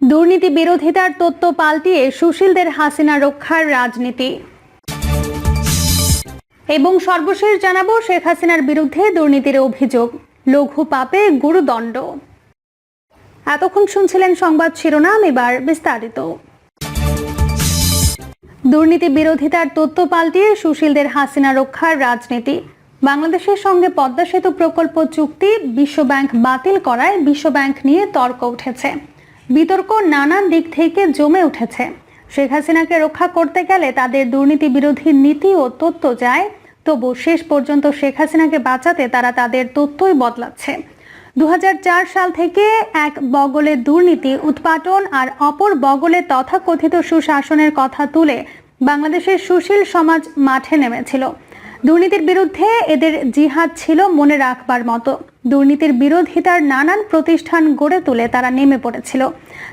দুর্নীতি বিরোধিতার তত্ত্ব পাল্টিয়ে সুশীলদের হাসিনা রক্ষার রাজনীতি। এবং সর্বশেষ জানাব, শেখ হাসিনার বিরুদ্ধে দুর্নীতির অভিযোগ। লঘু পাপে গুরুদণ্ড। এতক্ষণ শুনছিলেন সংবাদ শিরোনাম, এবার বিস্তারিত। দুর্নীতি বিরোধিতার তথ্য পাল্টিয়ে সুশীলদের হাসিনা রক্ষার রাজনীতি। বাংলাদেশের সঙ্গে পদ্মা সেতু প্রকল্প চুক্তি বিশ্বব্যাংক বাতিল করায় বিশ্বব্যাংক নিয়ে তর্ক উঠেছে। বিতর্ক নানান দিক থেকে জমে উঠেছে। শেখ হাসিনাকে রক্ষা করতে গেলে তাদের দুর্নীতি বিরোধী নীতি ও তথ্য যায় তবু শেষ পর্যন্ত শেখ হাসিনাকে বাঁচাতে তারা তাদের তথ্যই বদলাচ্ছে। দু হাজার চার সাল থেকে এক বগলে দুর্নীতি, উৎপাটন আর অপর বগলে তথাকথিত সুশাসনের কথা তুলে বাংলাদেশের সুশীল সমাজ মাঠে নেমেছিল। দুর্নীতির বিরুদ্ধে এদের জিহাদ ছিল মনে রাখবার মতো। দুর্নীতির বিরোধিতার নানান প্রতিষ্ঠান গড়ে তুলে তারা নেমে পড়েছিল।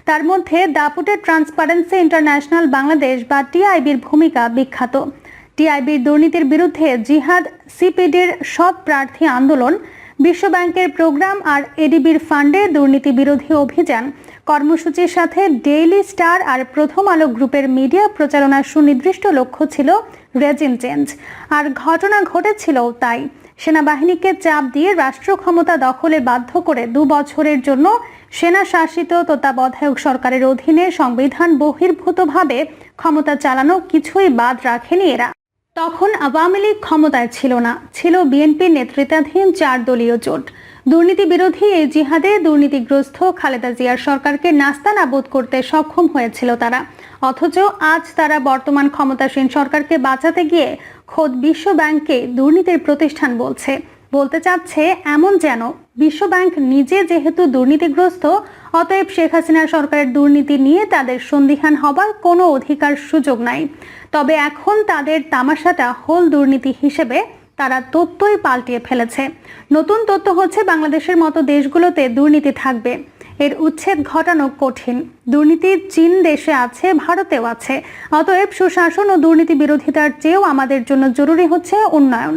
তার মধ্যে দাপুটে ট্রান্সপারেন্সি ইন্টারন্যাশনাল বাংলাদেশ বা টিআইবির ভূমিকা বিখ্যাত। টিআইবির দুর্নীতির বিরুদ্ধে জিহাদ, সিপিডির সব প্রার্থী আন্দোলন, বিশ্বব্যাংকের প্রোগ্রাম আর এডিবির ফান্ডে দুর্নীতি বিরোধী অভিযান, কর্মসূচির সাথে ডেইলি স্টার আর প্রথম আলো গ্রুপের মিডিয়া প্রচারণার সুনির্দিষ্ট লক্ষ্য ছিল রেজিম চেঞ্জ আর ঘটনা ঘটেছিল তাই। সেনাবাহিনীকে চাপ দিয়ে রাষ্ট্র ক্ষমতা দখলে বাধ্য করে দু বছরের জন্য সেনা শাসিত তত্ত্বাবধায়ক সরকারের অধীনে সংবিধান বহির্ভূতভাবে ক্ষমতা চালানো কিছুই বাদ রাখেনি এরা। তখন আওয়ামী লীগ ক্ষমতায় ছিল না, ছিল বিএনপির নেতৃত্বাধীন চার দলীয় জোট। দুর্নীতি বিরোধী এই জিহাদে দুর্নীতিগ্রস্ত খালেদা জিয়ার সরকারকে নাস্তানাবুদ করতে সক্ষম হয়েছিল তারা। অথচ আজ তারা বর্তমান ক্ষমতাসীন সরকারকে বাঁচাতে গিয়ে খোদ বিশ্ব ব্যাংককে দুর্নীতির প্রতিষ্ঠান বলছে। বলতে চাচ্ছে, এমন যেন বিশ্বব্যাংক নিজে যেহেতু দুর্নীতিগ্রস্ত, অতএব শেখ হাসিনা সরকারের দুর্নীতি নিয়ে তাদের সন্দিহান হবার কোনো অধিকার সুযোগ নাই। তবে এখন তাদের তামাশাটা হোল দুর্নীতি হিসেবে তারা তথ্যই পাল্টিয়ে ফেলেছে। নতুন তথ্য হচ্ছে, বাংলাদেশের মতো দেশগুলোতে দুর্নীতি থাকবে। এর উচ্ছেদ ঘটানো কঠিন। দুর্নীতি চীন দেশে আছে, ভারতেও আছে। অতএব সুশাসন ও দুর্নীতি বিরোধিতার চেয়েও আমাদের জন্য জরুরি হচ্ছে উন্নয়ন।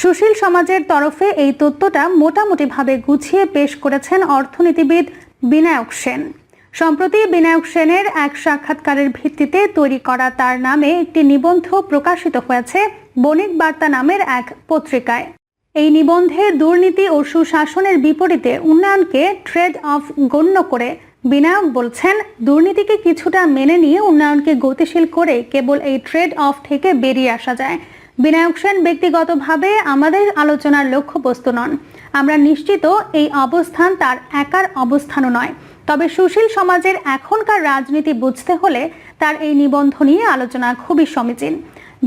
সুশীল সমাজের তরফে এই তথ্যটা মোটামুটিভাবে গুছিয়ে পেশ করেছেন অর্থনীতিবিদ বিনায়ক সেন। সম্প্রতি বিনায়ক সেনের এক সাক্ষাৎকারের ভিত্তিতে তৈরি করা তার নামে একটি নিবন্ধ প্রকাশিত হয়েছে বণিক বার্তা নামের এক পত্রিকায়। এই নিবন্ধে দুর্নীতি ও সুশাসনের বিপরীতে উন্নয়নকে ট্রেড অফ গণ্য করে বিনায়ক বলছেন, দুর্নীতিকে কিছুটা মেনে নিয়ে উন্নয়নকে গতিশীল করে কেবল এই ট্রেড অফ থেকে বেরিয়ে আসা যায়। বিনায়ক সেন ব্যক্তিগতভাবে আমাদের আলোচনার লক্ষ্যবস্তু নন। আমরা নিশ্চিত এই অবস্থান তার একার অবস্থানও নয়। তবে সুশীল সমাজের এখনকার রাজনীতি বুঝতে হলে তার এই নিবন্ধ নিয়ে আলোচনা খুবই সমীচীন।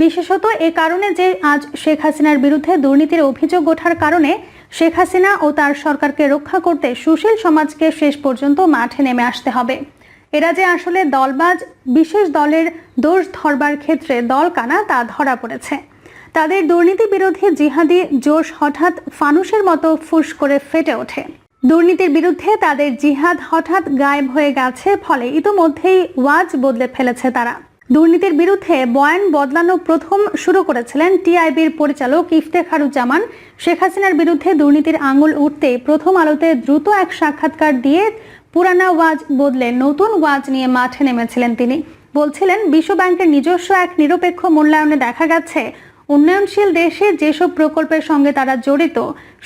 বিশেষত এ কারণে যে আজ শেখ হাসিনার বিরুদ্ধে দুর্নীতির অভিযোগ ওঠার কারণে শেখ হাসিনা ও তার সরকারকে রক্ষা করতে সুশীল সমাজকে শেষ পর্যন্ত মাঠে নেমে আসতে হবে। এরা যে আসলে দলবাজ বিশেষ দলের দোষ ধরবার ক্ষেত্রে দল কানা তা ধরা পড়েছে। তাদের দুর্নীতি বিরোধী জিহাদি জোশ হঠাৎ ফানুসের মতো ফুস করে ফেটে ওঠে। দুর্নীতির বিরুদ্ধে তাদের জিহাদ হঠাৎ গায়েব হয়ে গেছে, ফলে ইতোমধ্যেই ওয়াজ বদলে ফেলেছে তারা। দুর্নীতির বিরুদ্ধে বয়ান বদলানো প্রথম শুরু করেছিলেন টিআইবির পরিচালক ইফতেখারুজ্জামান। শেখ হাসিনার বিরুদ্ধে দুর্নীতির আঙুল উঠতে প্রথম আলোতে দ্রুত এক সাক্ষাৎকার দিয়ে পুরানা ওয়াজ বদলে নতুন ওয়াজ নিয়ে মাঠে নেমেছিলেন তিনি। বলছিলেন বিশ্বব্যাংকের নিজস্ব এক নিরপেক্ষ মূল্যায়নে দেখা গেছে, উন্নয়নশীল দেশে যেসব প্রকল্পের সঙ্গে তারা জড়িত,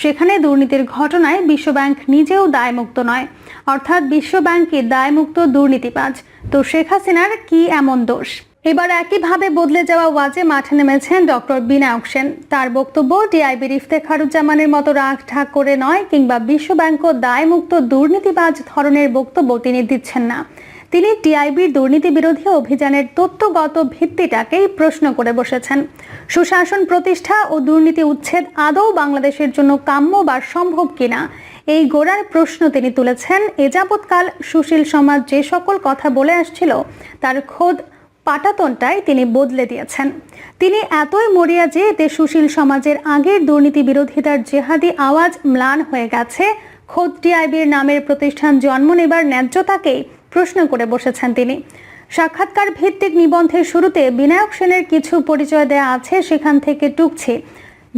সেখানে দুর্নীতির ঘটনায় বিশ্বব্যাংক নিজেও দায়মুক্ত নয়। অর্থাৎ বিশ্বব্যাংকই দায়মুক্ত দুর্নীতিবাজ। তো শেখ হাসিনার কি এমন দোষ? এবার একইভাবে বদলে যাওয়া ওয়াজে মাঠে নেমেছেন ডক্টর বিনায়ক সেন। তার বক্তব্য টিআইবির ইফতেখারুজ্জামানের মতো রাগ ঠাক করে নয় কিংবা বিশ্বব্যাংকও দায়মুক্ত দুর্নীতিবাজ ধরনের বক্তব্য তিনি দিচ্ছেন না। তিনি টিআইবির দুর্নীতি বিরোধী অভিযানের তত্ত্বগত ভিত্তিটাকেই প্রশ্ন করে বসেছেন। সুশাসন প্রতিষ্ঠা ও দুর্নীতি উচ্ছেদ আদৌ বাংলাদেশের জন্য কাম্য বা সম্ভব কিনা? এই গোড়ার প্রশ্ন তিনি তুলেছেন, এ যাবৎকাল সুশীল সমাজ যে সকল কথা বলে আসছিল, তার খোদ পাটাতনটাই তিনি বদলে দিয়েছেন। তিনি এতই মরিয়া যে এতে সুশীল সমাজের আগের দুর্নীতি বিরোধিতার জেহাদি আওয়াজ ম্লান হয়ে গেছে, খোদ টিআইবির নামের প্রতিষ্ঠান জন্ম নেবার ন্যায্যতাকেই প্রশ্ন করে বসেছেন তিনি। সাক্ষাৎকার ভিত্তিক নিবন্ধের শুরুতে বিনায়ক সেনের কিছু পরিচয় দেয়া আছে, সেখান থেকে টুকছে।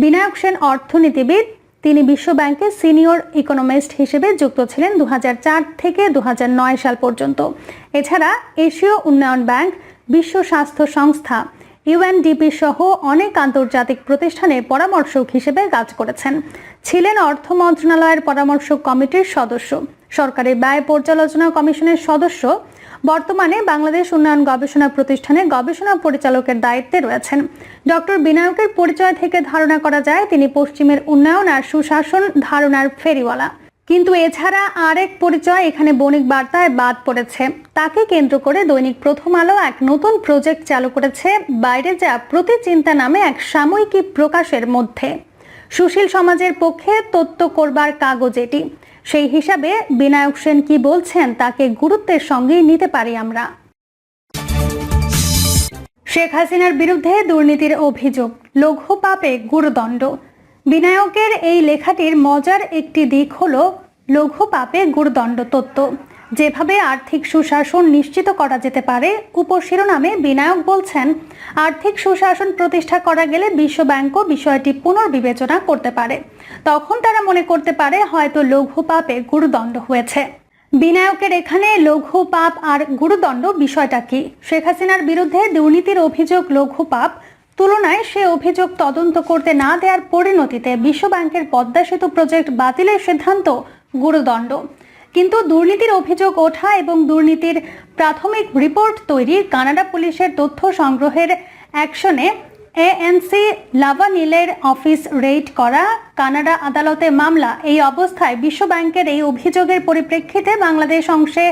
বিনায়ক সেন অর্থনীতিবিদ তিনি বিশ্ব ব্যাংকে সিনিয়র ইকোনমিস্ট হিসেবে যুক্ত ছিলেন দু হাজার চার থেকে দু হাজার নয় সাল পর্যন্ত। এছাড়া এশীয় উন্নয়ন ব্যাংক বিশ্ব স্বাস্থ্য সংস্থা ইউএনডিপি সহ অনেক আন্তর্জাতিক প্রতিষ্ঠানে পরামর্শক হিসেবে কাজ করেছেন। ছিলেন অর্থ মন্ত্রণালয়ের পরামর্শক কমিটির সদস্য। সরকারি ব্যয় পর্যালোচনা কমিশনের সদস্য। বর্তমানে বাংলাদেশ উন্নয়ন গবেষণা প্রতিষ্ঠানে গবেষণা পরিচালকের দায়িত্বে রয়েছেন। ডক্টর বিনায়কের পরিচয় থেকে ধারণা করা যায়, তিনি পশ্চিমের উন্নয়ন আর সুশাসন ধারণার ফেরিওয়ালা। কিন্তু এছাড়া আরেক পরিচয় এখানে বণিক বার্তায় বাদ পড়েছে। তাকে কেন্দ্র করে দৈনিক প্রথম আলো এক নতুন প্রজেক্ট চালু করেছে বাইরে যা প্রতি চিন্তা নামে এক সাময়িকী প্রকাশের মধ্যে। সুশীল সমাজের পক্ষে তত্ত্ব করবার কাগজ এটি। সেই হিসাবে বিনায়ক সেন কি বলছেন তাকে গুরুত্বের সঙ্গেই নিতে পারি আমরা। শেখ হাসিনার বিরুদ্ধে দুর্নীতির অভিযোগ, লঘু পাপে গুরুদণ্ড। বিনায়কের এই লেখাটির মজার একটি দিক হল লঘু পাপে গুরুদণ্ড তত্ত্ব। যেভাবে আর্থিক সুশাসন নিশ্চিত করা যেতে পারে উপশিরোনামে বিনায়ক বলছেন, আর্থিক সুশাসন প্রতিষ্ঠা করা গেলে বিশ্ব ব্যাংকও বিষয়টি পুনর্বিবেচনা করতে পারে। তখন তারা মনে করতে পারে হয়তো লঘু পাপে গুরুদণ্ড হয়েছে। বিনায়কের এখানে লঘু পাপ আর গুরুদণ্ড বিষয়টা কি? শেখ হাসিনার বিরুদ্ধে দুর্নীতির অভিযোগ লঘু পাপ। তুলনায় সে অভিযোগ তদন্ত করতে না দেওয়ার পরিণতিতে বিশ্ব ব্যাংকের পদ্মা সেতু প্রজেক্ট বাতিলের সিদ্ধান্ত গুরুদণ্ড। কিন্তু দুর্নীতির অভিযোগ ওঠা এবং দুর্নীতির প্রাথমিক রিপোর্ট তৈরি কানাডা পুলিশের তথ্য সংগ্রহের অ্যাকশনে এএনসি লাভানিলের অফিস রেইড করা কানাডা আদালতে মামলা। এই অবস্থায় বিশ্ব ব্যাংকের এই অভিযোগের পরিপ্রেক্ষিতে বাংলাদেশ অংশে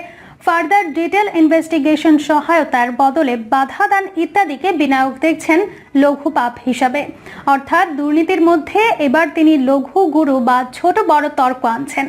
ফার্দার ডিটেল ইনভেস্টিগেশন সহায়তার বদলে বাধা দান ইত্যাদিকে বিনায়ক দেখছেন লঘু পাপ হিসাবে। অর্থাৎ দুর্নীতির মধ্যে এবার তিনি লঘু গুরু বা ছোট বড় তর্ক আনছেন।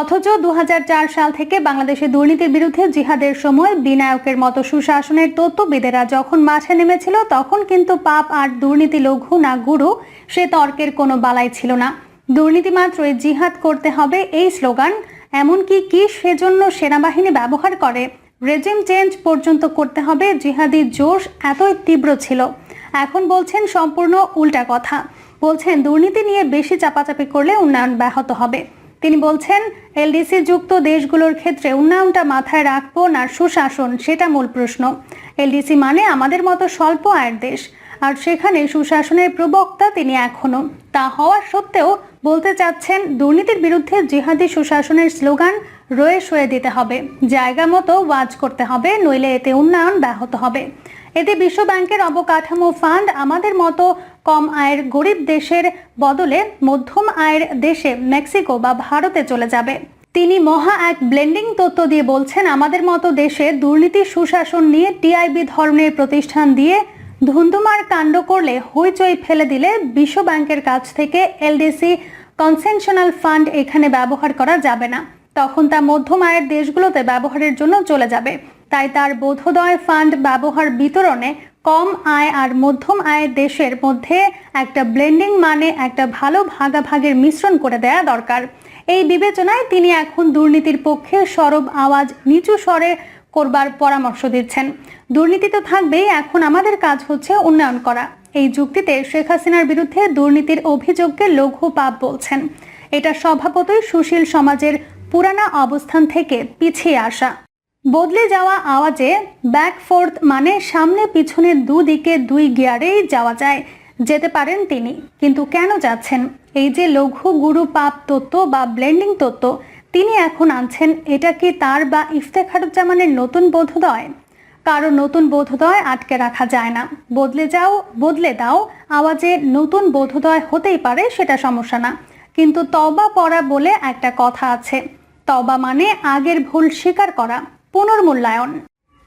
অথচ দু হাজার চার সাল থেকে বাংলাদেশে দুর্নীতির বিরুদ্ধে জিহাদের সময় বিনায়কের মতো সুশাসনের তত্ত্ববিদেরা যখন মাঠে নেমেছিল, তখন কিন্তু পাপ আর দুর্নীতি লঘু না গুরু, সে তর্কের কোনো বালাই ছিল না। দুর্নীতি মাত্রই জিহাদ করতে হবে এই স্লোগান এমনকি কি সেজন্য সেনাবাহিনী ব্যবহার করে? রেজিম চেঞ্জ পর্যন্ত করতে হবে, জিহাদি জোশ এতই তীব্র ছিল। এখন বলছেন সম্পূর্ণ উল্টা কথা। বলছেন দুর্নীতি নিয়ে বেশি চাপাচাপি করলে উন্নয়ন ব্যাহত হবে। তিনি বলছেন এলডিসি যুক্ত দেশগুলোর ক্ষেত্রে উন্নয়নটা মাথায় রাখব না সুশাসন, সেটা মূল প্রশ্ন। এলডিসি মানে আমাদের মতো স্বল্প আয়ের দেশ। আর সেখানে সুশাসনের প্রবক্তা তিনি এখনও। তা হওয়া সত্ত্বেও বলতে চাচ্ছেন, দুর্নীতির বিরুদ্ধে জিহাদি সুশাসনের স্লোগান, রয়ে সয়ে দিতে হবে। জায়গা মতো ওয়াজ করতে হবে, নইলে এতে উন্নয়ন ব্যাহত হবে। এতে বিশ্ব ব্যাংকের অবকাঠামো ফান্ড আমাদের মতো কম আয়ের গরিব দেশের বদলে মধ্যম আয়ের দেশে মেক্সিকো বা ভারতে চলে যাবে। তিনি মহা এক ব্লেন্ডিং তত্ত্ব দিয়ে বলছেন, আমাদের মতো দেশে দুর্নীতি সুশাসন নিয়ে টিআইবি ধরনের প্রতিষ্ঠান দিয়ে ধুন্ধুমার কাণ্ড করলে হইচই ফেলে দিলে বিশ্ব ব্যাংকের কাছ থেকে এলডিসি কনসেনশনাল ফান্ড এখানে ব্যবহার করা যাবে না। তখন তা মধ্যম আয়ের দেশগুলোতে ব্যবহারের জন্য চলে যাবে। তাই তার বোধোদয় ফান্ড ব্যবহার বিতরণে কম আয় আর মধ্যম আয়ের দেশের মধ্যে একটা ব্লেন্ডিং মানে একটা ভালো ভাগাভাগের মিশ্রণ করে দেয়া দরকার। এই বিবেচনায় তিনি এখন দুর্নীতির পক্ষে সরব আওয়াজ নিচু স্বরে করবার পরামর্শ দিচ্ছেন। দুর্নীতি তো থাকবেই, এখন আমাদের কাজ হচ্ছে উন্নয়ন করা। এই যুক্তিতে শেখ হাসিনার বিরুদ্ধে দুর্নীতির অভিযোগকে লঘু পাপ বলছেন। এটা স্বভাবতই সুশীল সমাজের পুরানা অবস্থান থেকে পিছিয়ে আসা। বদলে যাওয়া আওয়াজে ব্যাক ফোর্থ মানে সামনে পিছনে দুদিকে দুই গিয়ারেই যাওয়া যায়। যেতে পারেন তিনি, কিন্তু কেন যাচ্ছেন? এই যে লঘু গুরু পাপ তত্ত্ব বা ব্লেন্ডিং তত্ত্ব তিনি এখন আনছেন, এটা কি তার বা ইফতেখারুজ্জামানের নতুন বোধোদয়? কারও নতুন বোধোদয় আটকে রাখা যায় না। বদলে যাও, বদলে দাও, আওয়াজে নতুন বোধোদয় হতেই পারে সেটা সমস্যা না। কিন্তু তবা পড়া বলে একটা কথা আছে। তবা মানে আগের ভুল স্বীকার করা, পুনর্মূল্যায়ন।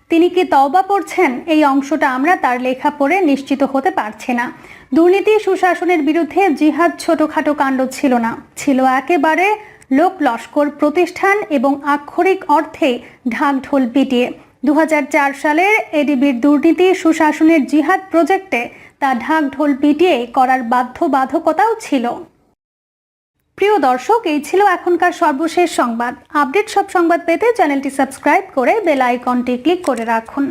তিনি কি তওবা পড়ছেন? এই অংশটা আমরা তার লেখা পড়ে নিশ্চিত হতে পারছি না। দুর্নীতি, সুশাসনের বিরুদ্ধে জিহাদ ছোটখাটো কাণ্ড ছিল না। ছিল একেবারে লোক লস্কর প্রতিষ্ঠান এবং আক্ষরিক অর্থে ঢাক ঢোল পিটিয়ে। দু হাজার চার সালের এডিবির দুর্নীতি, সুশাসনের জিহাদ প্রজেক্টে তা ঢাক ঢোল পিটিয়ে করার বাধ্যবাধকতাও ছিল। প্রিয় দর্শক, এই ছিল এখনকার সর্বশেষ সংবাদ। আপডেট সব সংবাদ পেতে চ্যানেলটি সাবস্ক্রাইব করে বেল আইকনটি ক্লিক করে রাখুন।